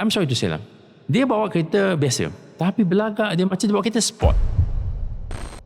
I'm sorry to say lah. Dia bawa kereta biasa. Tapi belagak dia macam dia bawa kereta sport.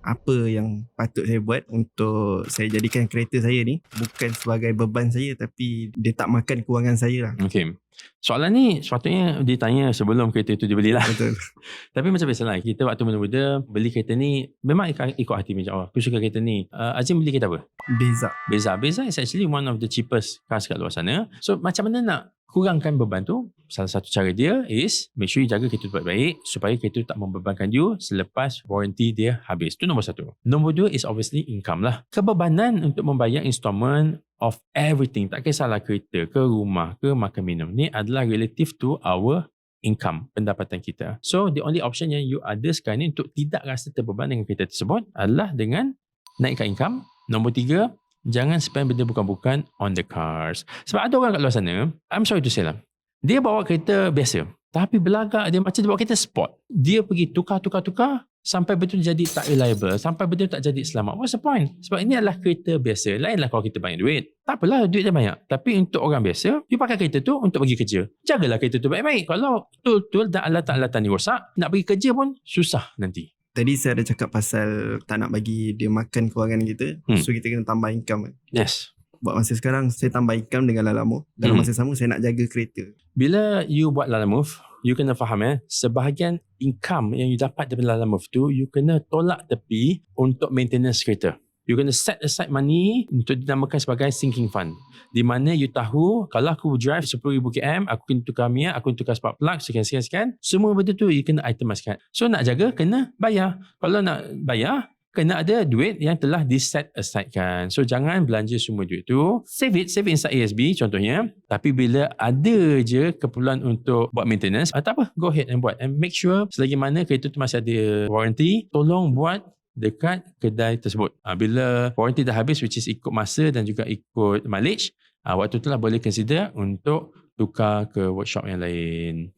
apa yang patut saya buat untuk saya jadikan kereta saya ni bukan sebagai beban saya tapi dia tak makan kewangan saya lah. Okay. Soalan ni sepatutnya ditanya sebelum kereta tu dibeli lah. Betul. Tapi macam biasalah. Kita waktu muda-muda beli kereta ni memang ikut, ikut hati macam oh, aku suka kereta ni. Uh, Azim beli kereta apa? Beza. Beza. Beza is actually one of the cheapest cars kat luar sana. So macam mana nak kurangkan beban tu? Salah satu cara dia is make sure you jaga kereta tu baik-baik supaya kereta tu tak membebankan you selepas warranty dia habis. Itu nombor satu. Nombor dua is obviously income lah. Kebebanan untuk membayar installment of everything. Tak kisahlah kereta ke rumah ke makan minum. Ni adalah relative to our income, pendapatan kita. So the only option yang you ada sekarang ni untuk tidak rasa terbeban dengan kereta tersebut adalah dengan naikkan income. Nombor tiga, jangan spend benda bukan-bukan on the cars. Sebab ada orang kat luar sana, I'm sorry to say lah, dia bawa kereta biasa. Tapi belagak dia macam dia bawa kereta sport. Dia pergi tukar-tukar-tukar sampai betul jadi tak reliable. Sampai betul tak jadi selamat. What's the point? Sebab ini adalah kereta biasa. Lainlah kalau kita banyak duit. Tak apalah duit dia banyak. Tapi untuk orang biasa, you pakai kereta tu untuk pergi kerja. Jagalah kereta tu baik-baik. Kalau betul-betul dan alat-alatan ni rosak, nak pergi kerja pun susah nanti. Tadi saya ada cakap pasal tak nak bagi dia makan kewangan kita. Hmm. So kita kena tambah income. Yes. Buat masa sekarang saya tambah income dengan Lalamo. Dalam Hmm. masa sama saya nak jaga kereta. Bila you buat Lala Move, you kena faham eh, sebahagian income yang you dapat daripada Lala Move tu, you kena tolak tepi untuk maintenance kereta. You kena set aside money untuk dinamakan sebagai sinking fund. Di mana you tahu, kalau aku drive 10,000 km, aku kena tukar minyak, aku kena tukar spark plug, sekian-sekian-sekian. Semua benda tu you kena itemiskan. So nak jaga, kena bayar. Kalau nak bayar, kena ada duit yang telah di set aside kan. So jangan belanja semua duit tu. Save it, save it inside ASB contohnya. Tapi bila ada je keperluan untuk buat maintenance, ah, tak apa, go ahead and buat. And make sure selagi mana kereta tu masih ada warranty, tolong buat dekat kedai tersebut. Ah, bila warranty dah habis which is ikut masa dan juga ikut mileage, ah, waktu tu lah boleh consider untuk tukar ke workshop yang lain.